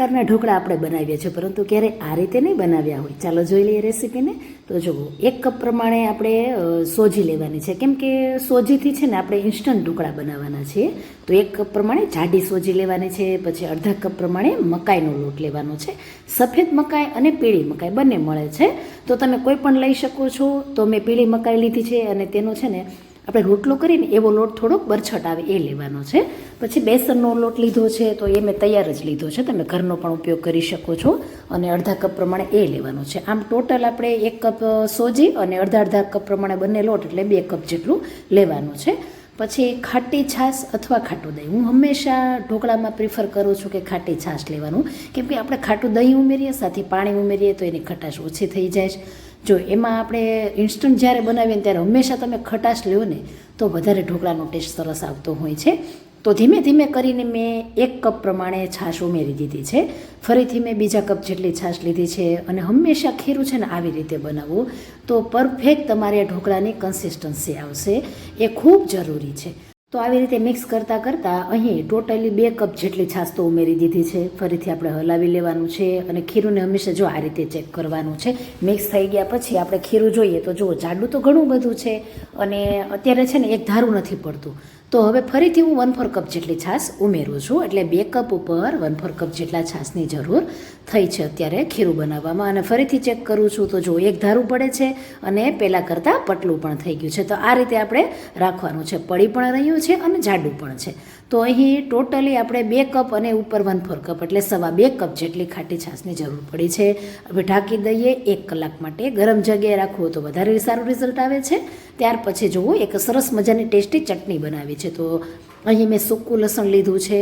પ્રકારના ઢોકળા આપણે બનાવીએ છીએ, પરંતુ ક્યારેય આ રીતે નહીં બનાવ્યા હોય. ચાલો જોઈ લઈએ રેસીપીને. તો જુઓ, એક કપ પ્રમાણે આપણે સોજી લેવાની છે. કેમ કે સોજીથી છે ને આપણે ઇન્સ્ટન્ટ ઢોકળા બનાવવાના છીએ. તો એક કપ પ્રમાણે જાડી સોજી લેવાની છે, પછી અડધા કપ પ્રમાણે મકાઈનો લોટ લેવાનો છે. સફેદ મકાઈ અને પીળી મકાઈ બંને મળે છે. તો તમે કોઈ પણ લઈ શકો છો. તો મેં પીળી મકાઈ લીધી છે અને તેનો છે ને આપણે રોટલો કરીને એવો લોટ થોડોક બરછટ આવે એ લેવાનો છે. પછી બેસનનો લોટ લીધો છે તો એ મેં તૈયાર જ લીધો છે. તમે ઘરનો પણ ઉપયોગ કરી શકો છો અને અડધા કપ પ્રમાણે એ લેવાનો છે. આમ ટોટલ આપણે એક કપ સોજી અને અડધા અડધા કપ પ્રમાણે બંને લોટ એટલે બે કપ જેટલું લેવાનું છે. પછી ખાટી છાશ અથવા ખાટું દહીં. હું હંમેશા ઢોકળામાં પ્રિફર કરું છું કે ખાટી છાશ લેવાનું. કેમ કે આપણે ખાટું દહીં ઉમેરીએ, સાથે પાણી ઉમેરીએ તો એની ખટાશ ઓછી થઈ જાય છે. જો એમાં આપણે ઇન્સ્ટન્ટ જ્યારે બનાવીએ ને ત્યારે હંમેશા તમે ખટાશ લ્યો ને, તો વધારે ઢોકળાનો ટેસ્ટ સરસ આવતો હોય છે. તો ધીમે ધીમે કરીને મેં એક કપ પ્રમાણે છાશ ઉમેરી દીધી છે. ફરીથી મેં બીજા કપ જેટલી છાશ લીધી છે અને હંમેશા ખીરું છે ને આવી રીતે બનાવવું. તો પરફેક્ટ તમારે ઢોકળાની કન્સિસ્ટન્સી આવશે. એ ખૂબ જરૂરી છે. તો આવી રીતે મિક્સ કરતાં કરતાં અહીં ટોટલી બે કપ જેટલી છાશ તો ઉમેરી દીધી છે. ફરીથી આપણે હલાવી લેવાનું છે અને ખીરુંને હંમેશા જો આ રીતે ચેક કરવાનું છે. મિક્સ થઈ ગયા પછી આપણે ખીરું જોઈએ તો જુઓ, જાડું તો ઘણું બધું છે અને અત્યારે છે ને એક ધારું નથી પડતું. તો હવે ફરીથી હું વન ફોર કપ જેટલી છાશ ઉમેરું છું. એટલે બે કપ ઉપર વન ફોર કપ જેટલા છાશની જરૂર થઈ છે અત્યારે ખીરું બનાવવામાં. અને ફરીથી ચેક કરું છું તો જો એક ધારું પડે છે અને પહેલાં કરતાં પટલું પણ થઈ ગયું છે. તો આ રીતે આપણે રાખવાનું છે. પડી પણ રહ્યું છે અને જાડું પણ છે. તો અહીં ટોટલી આપણે બે કપ અને ઉપર વન ફોર કપ એટલે સવા બે કપ જેટલી ખાટી છાશની જરૂર પડી છે. હવે ઢાંકી દઈએ એક કલાક માટે. ગરમ જગ્યાએ રાખવું તો વધારે સારું રિઝલ્ટ આવે છે. ત્યાર પછી જુઓ એક સરસ મજાની ટેસ્ટી ચટણી બનાવી છે. તો અહીં મેં સૂકું લસણ લીધું છે.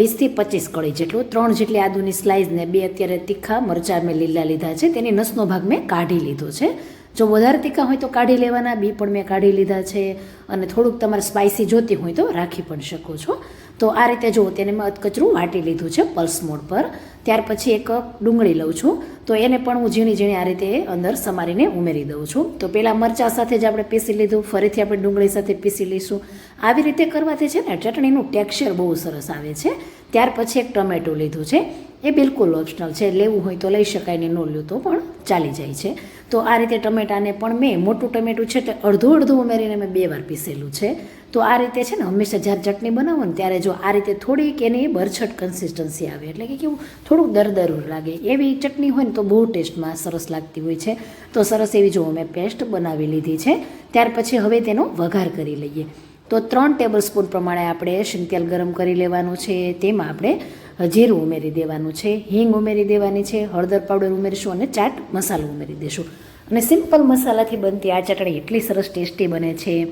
વીસથી પચીસ કળી જેટલું. ત્રણ જેટલી આદુની સ્લાઇસ ને બે અત્યારે તીખા મરચાં મેં લીલા લીધા છે. તેની નસનો ભાગ મેં કાઢી લીધો છે. જો વધારે તીખા હોય તો કાઢી લેવાના, બી પણ મેં કાઢી લીધા છે અને થોડુંક તમારે સ્પાઇસી જોતી હોય તો રાખી પણ શકો છો. તો આ રીતે જુઓ, તેને મેં અધકચરું વાટી લીધું છે પલ્સ મોડ પર. ત્યાર પછી એક ડુંગળી લઉં છું. તો એને પણ હું ઝીણી ઝીણી આ રીતે અંદર સમારીને ઉમેરી દઉં છું. તો પહેલાં મરચાં સાથે જ આપણે પીસી લીધું, ફરીથી આપણે ડુંગળી સાથે પીસી લઈશું. આવી રીતે કરવાથી છે ને ચટણીનું ટેક્સચર બહુ સરસ આવે છે. ત્યાર પછી એક ટમેટું લીધું છે. એ બિલકુલ ઓપ્શનલ છે. લેવું હોય તો લઈ શકાય ને ન લ્યો તો પણ ચાલી જાય છે. તો આ રીતે ટમેટાને પણ મેં મોટું ટમેટું છે તે અડધું અડધું ઉમેરીને મેં બે વાર પીસેલું છે. તો આ રીતે છે ને હંમેશા જ્યારે ચટણી બનાવો ને ત્યારે જો આ રીતે થોડીક એની બરછટ કન્સિસ્ટન્સી આવે. એટલે કે કેવું થોડુંક દરદરું લાગે. એવી ચટણી હોય ને તો બહુ ટેસ્ટમાં સરસ લાગતી હોય છે. તો સરસ એવી જો મેં પેસ્ટ બનાવી લીધી છે. ત્યાર પછી હવે તેનો વઘાર કરી લઈએ. તો ત્રણ ટેબલ સ્પૂન પ્રમાણે આપણે શીંગ ગરમ કરી લેવાનું છે. તેમાં આપણે જીરું ઉમેરી દેવાનું છે, હિંગ ઉમેરી દેવાની છે, હળદર પાવડર ઉમેરીશું અને ચાટ મસાલો ઉમેરી દઈશું અને સિમ્પલ મસાલાથી બનતી આ ચટણી એટલી સરસ ટેસ્ટી બને છે.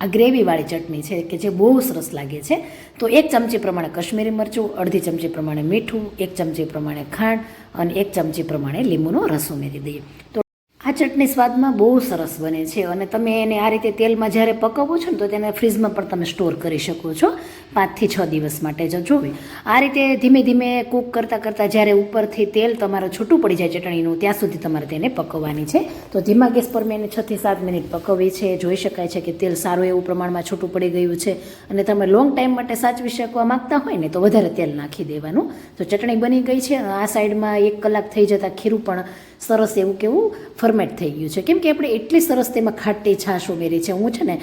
આ ગ્રેવીવાળી ચટણી છે કે જે બહુ સરસ લાગે છે. તો એક ચમચી પ્રમાણે કશ્મીરી મરચું, અડધી ચમચી પ્રમાણે મીઠું, એક ચમચી પ્રમાણે ખાંડ અને એક ચમચી પ્રમાણે લીંબુનો રસ ઉમેરી દઈએ. તો આ ચટણી સ્વાદમાં બહુ સરસ બને છે અને તમે એને આ રીતે તેલમાં જ્યારે પકવો છો ને તો તેને ફ્રીજમાં પણ તમે સ્ટોર કરી શકો છો પાંચથી છ દિવસ માટે જો. જોવી આ રીતે ધીમે ધીમે કૂક કરતાં કરતાં જ્યારે ઉપરથી તેલ તમારું છૂટું પડી જાય ચટણીનું, ત્યાં સુધી તમારે તેને પકવવાની છે. તો ધીમા ગેસ પર મેં એને છથી સાત મિનિટ પકવવી છે. જોઈ શકાય છે કે તેલ સારું એવું પ્રમાણમાં છૂટું પડી ગયું છે અને તમે લોંગ ટાઈમ માટે સાચવી શકવા માંગતા હોય ને તો વધારે તેલ નાખી દેવાનું. તો ચટણી બની ગઈ છે આ સાઈડમાં એક કલાક થઈ જતાં ખીરું પણ સરસ એવું કેવું ફર્મેટ થઈ ગયું છે. કેમ કે આપણે એટલી સરસ તેમાં ખાટી છાશ ઉમેરી છે. હું છે ને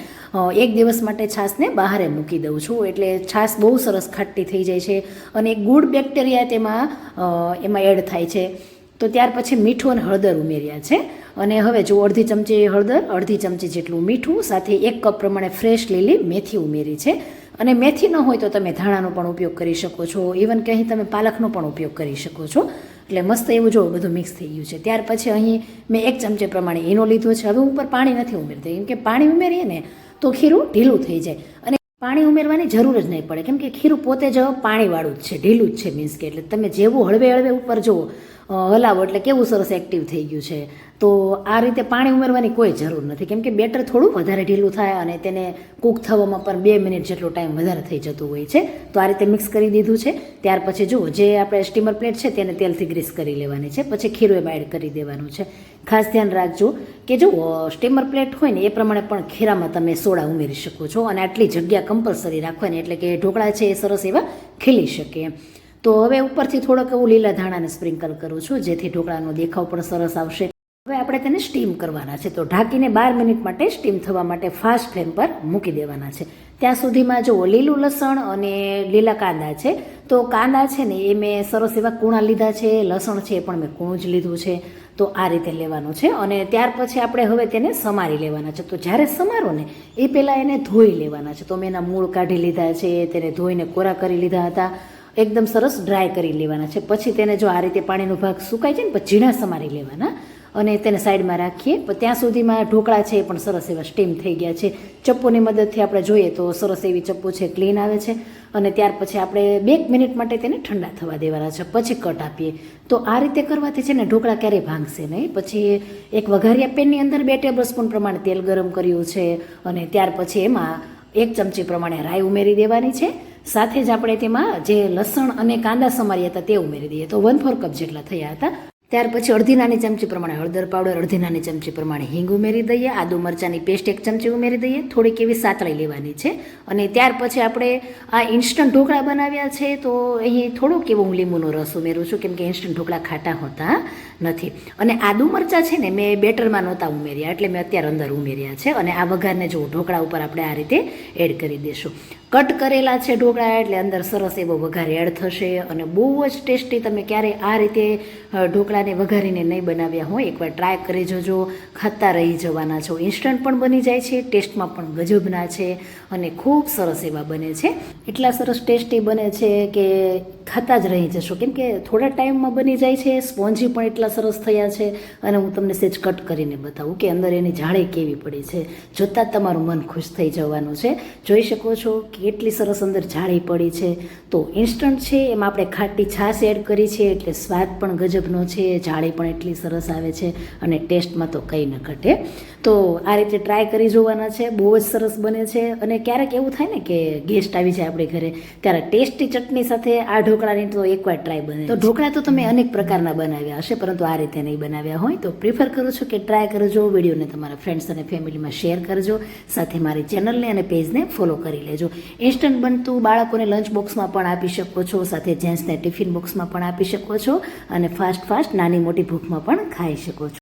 એક દિવસ માટે છાશને બહારે મૂકી દઉં છું. એટલે છાશ બહુ સરસ ખાટી થઈ જાય છે અને ગુડ બેક્ટેરિયા તેમાં એમાં એડ થાય છે. તો ત્યાર પછી મીઠું અને હળદર ઉમેર્યા છે. અને હવે જો અડધી ચમચી હળદર, અડધી ચમચી જેટલું મીઠું, સાથે એક કપ પ્રમાણે ફ્રેશ લીલી મેથી ઉમેરી છે. અને મેથી ન હોય તો તમે ધાણાનો પણ ઉપયોગ કરી શકો છો. ઇવન કે અહીં તમે પાલકનો પણ ઉપયોગ કરી શકો છો. એટલે મસ્ત એવું જો બધું મિક્સ થઈ ગયું છે. ત્યાર પછી અહીં મેં એક ચમચી પ્રમાણે એનો લીધો છે. હવે ઉપર પાણી નથી ઉમેરતી. કેમ કે પાણી ઉમેરીએ ને તો ખીરું ઢીલું થઈ જાય. અને પાણી ઉમેરવાની જરૂર જ નહીં પડે. કેમ કે ખીરું પોતે જ પાણીવાળું જ છે. ઢીલું જ છે મીન્સ કે એટલે તમે જેવું હળવે હળવે ઉપર જુઓ હલાવો એટલે કેવું સરસ એક્ટિવ થઈ ગયું છે. તો આ રીતે પાણી ઉમેરવાની કોઈ જરૂર નથી. કેમ કે બેટર થોડું વધારે ઢીલું થાય અને તેને કૂક થવામાં પણ બે મિનિટ જેટલો ટાઈમ વધારે થઈ જતું હોય છે. તો આ રીતે મિક્સ કરી દીધું છે. ત્યાર પછી જુઓ, જે આપણે સ્ટીમર પ્લેટ છે તેને તેલથી ગ્રીસ કરી લેવાની છે. પછી ખીરું એમાં એડ કરી દેવાનું છે. ખાસ ધ્યાન રાખજો કે જો સ્ટીમર પ્લેટ હોય ને, એ પ્રમાણે પણ ખીરામાં તમે સોડા ઉમેરી શકો છો અને આટલી જગ્યા કમ્પલસરી રાખવાની, એટલે કે ઢોકળા છે એ સરસ એવા ખીલી શકે. એમ તો હવે ઉપરથી થોડોક એવું લીલા ધાણાને સ્પ્રિંકલ કરું છું, જેથી ઢોકળાનો દેખાવ પણ સરસ આવશે. હવે આપણે તેને સ્ટીમ કરવાના છે. તો ઢાંકીને બાર મિનિટ માટે સ્ટીમ થવા માટે ફાસ્ટ ફ્લેમ પર મૂકી દેવાના છે. ત્યાં સુધીમાં જો લીલું લસણ અને લીલા કાંદા છે. તો કાંદા છે ને, એ મેં સરસ એવા કૂણા લીધા છે. લસણ છે એ પણ મેં કૂણું જ લીધું છે. તો આ રીતે લેવાનું છે. અને ત્યાર પછી આપણે હવે તેને સમારી લેવાના છે. તો જ્યારે સમારો ને, એ પહેલાં એને ધોઈ લેવાના છે. તો મેં એના મૂળ કાઢી લીધા છે, તેને ધોઈને કોરા કરી લીધા હતા. એકદમ સરસ ડ્રાય કરી લેવાના છે. પછી તેને જો આ રીતે પાણીનો ભાગ સુકાય છે ને, પછી ઝીણા સમારી લેવાના. અને તેને સાઈડમાં રાખીએ. ત્યાં સુધીમાં ઢોકળા છે એ પણ સરસ એવા સ્ટીમ થઈ ગયા છે. ચપ્પુની મદદથી આપણે જોઈએ તો સરસ એવી ચપ્પુ છે, ક્લીન આવે છે. અને ત્યાર પછી આપણે બે મિનિટ માટે તેને ઠંડા થવા દેવાના છે. પછી કટ આપીએ. તો આ રીતે કરવાથી છે ને ઢોકળા ક્યારેય ભાંગશે નહીં. પછી એક વઘારિયા પેનની અંદર બે ટેબલ સ્પૂન પ્રમાણે તેલ ગરમ કર્યું છે અને ત્યાર પછી એમાં એક ચમચી પ્રમાણે રાઈ ઉમેરી દેવાની છે. સાથે જ આપણે તેમાં જે લસણ અને કાંદા સમાર્યા હતા તે ઉમેરી દઈએ. તો વન ફોર કપ જેટલા થયા હતા. ત્યાર પછી અડધી નાની ચમચી પ્રમાણે હળદર પાવડર અડધી નાની ચમચી પ્રમાણે હિંગ ઉમેરી દઈએ. આદુ મરચાંની પેસ્ટ એક ચમચી ઉમેરી દઈએ. થોડીક એવી સાતળી લેવાની છે. અને ત્યાર પછી આપણે આ ઇન્સ્ટન્ટ ઢોકળા બનાવ્યા છે તો અહીં થોડોક એવો હું લીંબુનો રસ ઉમેરું છું કેમ કે ઇન્સ્ટન્ટ ઢોકળા ખાટા હોતા નથી. અને આદુ મરચાં છે ને મેં બેટરમાં નહોતા ઉમેર્યા એટલે મેં અત્યારે અંદર ઉમેર્યા છે. અને આ વઘારને જો ઢોકળા ઉપર આપણે આ રીતે એડ કરી દઈશું. કટ કરેલા છે ઢોકળા એટલે અંદર સરસ એવો વઘાર એડ થશે. અને બહુ જ ટેસ્ટી તમે ક્યારે આ રીતે અ, ઢોકળાને વઘારીને નહીં બનાવ્યા હોય, એકવાર ટ્રાય કરી જોજો. ખાતા રહી જવાના છો. ઇન્સ્ટન્ટ પણ બની જાય છે, ટેસ્ટમાં પણ ગજબના છે અને ખૂબ સરસ એવા બને છે. એટલા સરસ ટેસ્ટી બને છે કે ખાતા જ રહી જશો. કેમ કે થોડા ટાઈમમાં બની જાય છે, સ્પોન્જી પણ એટલા સરસ થયા છે અને હું તમને સેજ કટ કરીને બતાવું કે અંદર એની જાળી કેવી પડી છે. જોતાં તમારું મન ખુશ થઈ જવાનું છે. જોઈ શકો છો કે કેટલી સરસ અંદર જાળી પડી છે. તો ઇન્સ્ટન્ટ છે, એમાં આપણે ખાટી છાશ એડ કરી છે, એટલે સ્વાદ પણ ગજબનો છે, જાળી પણ એટલી સરસ આવે છે અને ટેસ્ટમાં તો કંઈ ન ઘટે. તો આ રીતે ટ્રાય કરી જોવાના છે, બહુ જ સરસ બને છે અને ક્યારેક એવું થાય ને કે ગેસ્ટ આવી જાય આપણે ઘરે, ત્યારે ટેસ્ટી ચટણી સાથે આ ઢોકળાની તો એકવાર ટ્રાય બને. તો ઢોકળા તો તમે અનેક પ્રકારના બનાવ્યા હશે, પરંતુ આ રીતે નહીં બનાવ્યા હોય. તો પ્રિફર કરું છું કે ટ્રાય કરજો, વિડીયોને તમારા ફ્રેન્ડ્સ અને ફેમિલીમાં શેર કરજો, સાથે મારી ચેનલને અને પેજને ફોલો કરી લેજો. ઇન્સ્ટન્ટ બનતું બાળકોને લંચ બોક્સમાં પણ આપી શકો છો, સાથે જેન્ટ્સને ટિફિન બોક્સમાં પણ આપી શકો છો, અને ફાસ્ટ ફાસ્ટ નાની મોટી ભૂખમાં પણ ખાઈ શકો છો.